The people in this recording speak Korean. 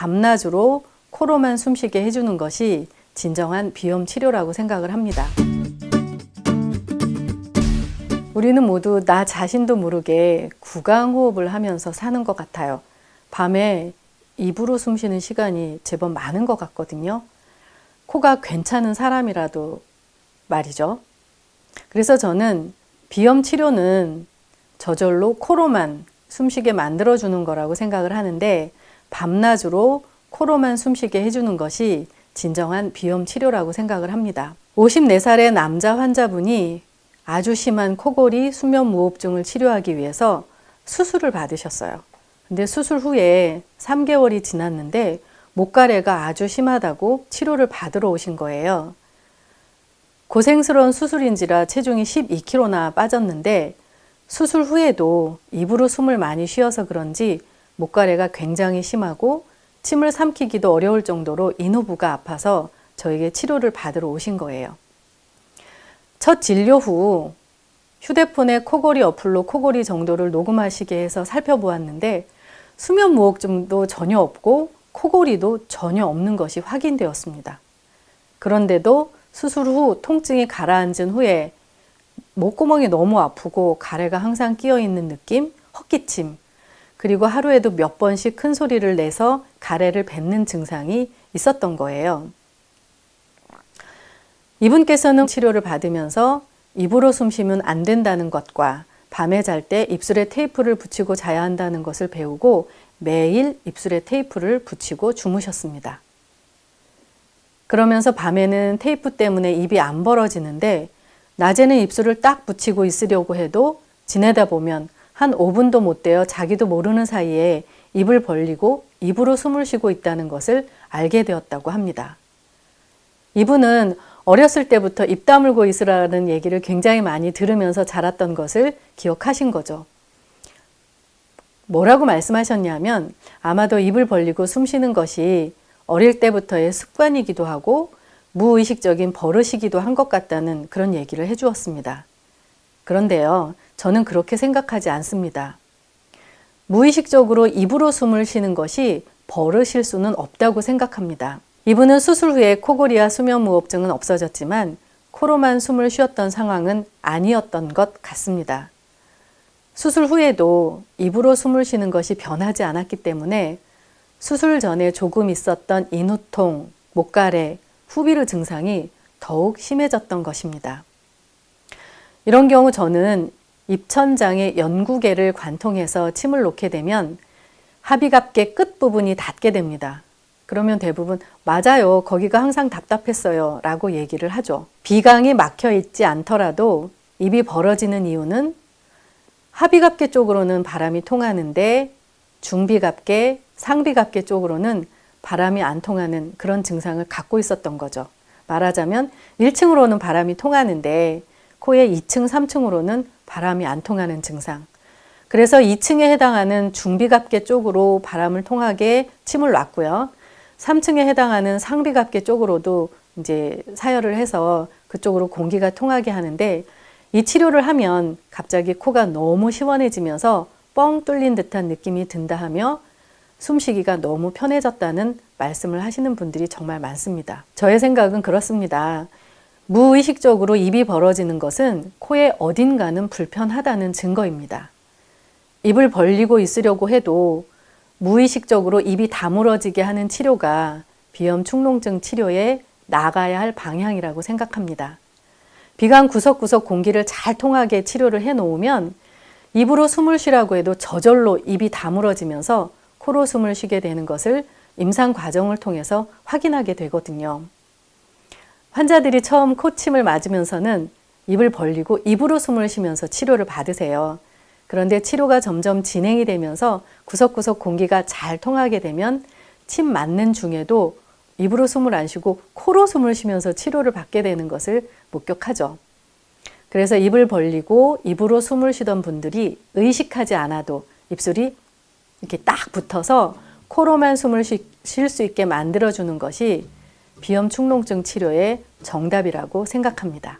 밤낮으로 코로만 숨쉬게 해주는 것이 진정한 비염 치료라고 생각을 합니다. 우리는 모두 나 자신도 모르게 구강호흡을 하면서 사는 것 같아요. 밤에 입으로 숨 쉬는 시간이 제법 많은 것 같거든요. 코가 괜찮은 사람이라도 말이죠. 그래서 저는 비염 치료는 저절로 코로만 숨쉬게 만들어주는 거라고 생각을 하는데 밤낮으로 코로만 숨쉬게 해주는 것이 진정한 비염 치료라고 생각을 합니다. 54살의 남자 환자분이 아주 심한 코골이 수면 무호흡증을 치료하기 위해서 수술을 받으셨어요. 근데 수술 후에 3개월이 지났는데 목가래가 아주 심하다고 치료를 받으러 오신 거예요. 고생스러운 수술인지라 체중이 12kg나 빠졌는데 수술 후에도 입으로 숨을 많이 쉬어서 그런지 목가래가 굉장히 심하고 침을 삼키기도 어려울 정도로 인후부가 아파서 저에게 치료를 받으러 오신 거예요. 첫 진료 후 휴대폰에 코골이 어플로 코골이 정도를 녹음하시게 해서 살펴보았는데 수면 무호흡증도 전혀 없고 코골이도 전혀 없는 것이 확인되었습니다. 그런데도 수술 후 통증이 가라앉은 후에 목구멍이 너무 아프고 가래가 항상 끼어 있는 느낌, 헛기침, 그리고 하루에도 몇 번씩 큰 소리를 내서 가래를 뱉는 증상이 있었던 거예요. 이분께서는 치료를 받으면서 입으로 숨 쉬면 안 된다는 것과 밤에 잘 때 입술에 테이프를 붙이고 자야 한다는 것을 배우고 매일 입술에 테이프를 붙이고 주무셨습니다. 그러면서 밤에는 테이프 때문에 입이 안 벌어지는데 낮에는 입술을 딱 붙이고 있으려고 해도 지내다 보면 한 5분도 못 되어 자기도 모르는 사이에 입을 벌리고 입으로 숨을 쉬고 있다는 것을 알게 되었다고 합니다. 이분은 어렸을 때부터 입 다물고 있으라는 얘기를 굉장히 많이 들으면서 자랐던 것을 기억하신 거죠. 뭐라고 말씀하셨냐면 아마도 입을 벌리고 숨 쉬는 것이 어릴 때부터의 습관이기도 하고 무의식적인 버릇이기도 한 것 같다는 그런 얘기를 해 주었습니다. 그런데요, 저는 그렇게 생각하지 않습니다. 무의식적으로 입으로 숨을 쉬는 것이 버릇일 수는 없다고 생각합니다. 이분은 수술 후에 코골이와 수면무호흡증은 없어졌지만 코로만 숨을 쉬었던 상황은 아니었던 것 같습니다. 수술 후에도 입으로 숨을 쉬는 것이 변하지 않았기 때문에 수술 전에 조금 있었던 인후통, 목가래, 후비르 증상이 더욱 심해졌던 것입니다. 이런 경우 저는 입천장에 연구개를 관통해서 침을 놓게 되면 합의갑계 끝부분이 닿게 됩니다. 그러면 대부분 맞아요. 거기가 항상 답답했어요. 라고 얘기를 하죠. 비강이 막혀 있지 않더라도 입이 벌어지는 이유는 하비갑계 쪽으로는 바람이 통하는데 중비갑계, 상비갑계 쪽으로는 바람이 안 통하는 그런 증상을 갖고 있었던 거죠. 말하자면 1층으로는 바람이 통하는데 코의 2층, 3층으로는 바람이 안 통하는 증상. 그래서 2층에 해당하는 중비갑계 쪽으로 바람을 통하게 침을 놨고요. 3층에 해당하는 상비갑계 쪽으로도 이제 사열을 해서 그쪽으로 공기가 통하게 하는데 이 치료를 하면 갑자기 코가 너무 시원해지면서 뻥 뚫린 듯한 느낌이 든다 하며 숨쉬기가 너무 편해졌다는 말씀을 하시는 분들이 정말 많습니다. 저의 생각은 그렇습니다. 무의식적으로 입이 벌어지는 것은 코의 어딘가는 불편하다는 증거입니다. 입을 벌리고 있으려고 해도 무의식적으로 입이 다물어지게 하는 치료가 비염 축농증 치료에 나가야 할 방향이라고 생각합니다. 비강 구석구석 공기를 잘 통하게 치료를 해 놓으면 입으로 숨을 쉬라고 해도 저절로 입이 다물어지면서 코로 숨을 쉬게 되는 것을 임상 과정을 통해서 확인하게 되거든요. 환자들이 처음 코침을 맞으면서는 입을 벌리고 입으로 숨을 쉬면서 치료를 받으세요. 그런데 치료가 점점 진행이 되면서 구석구석 공기가 잘 통하게 되면 침 맞는 중에도 입으로 숨을 안 쉬고 코로 숨을 쉬면서 치료를 받게 되는 것을 목격하죠. 그래서 입을 벌리고 입으로 숨을 쉬던 분들이 의식하지 않아도 입술이 이렇게 딱 붙어서 코로만 숨을 쉴 수 있게 만들어주는 것이 비염 축농증 치료의 정답이라고 생각합니다.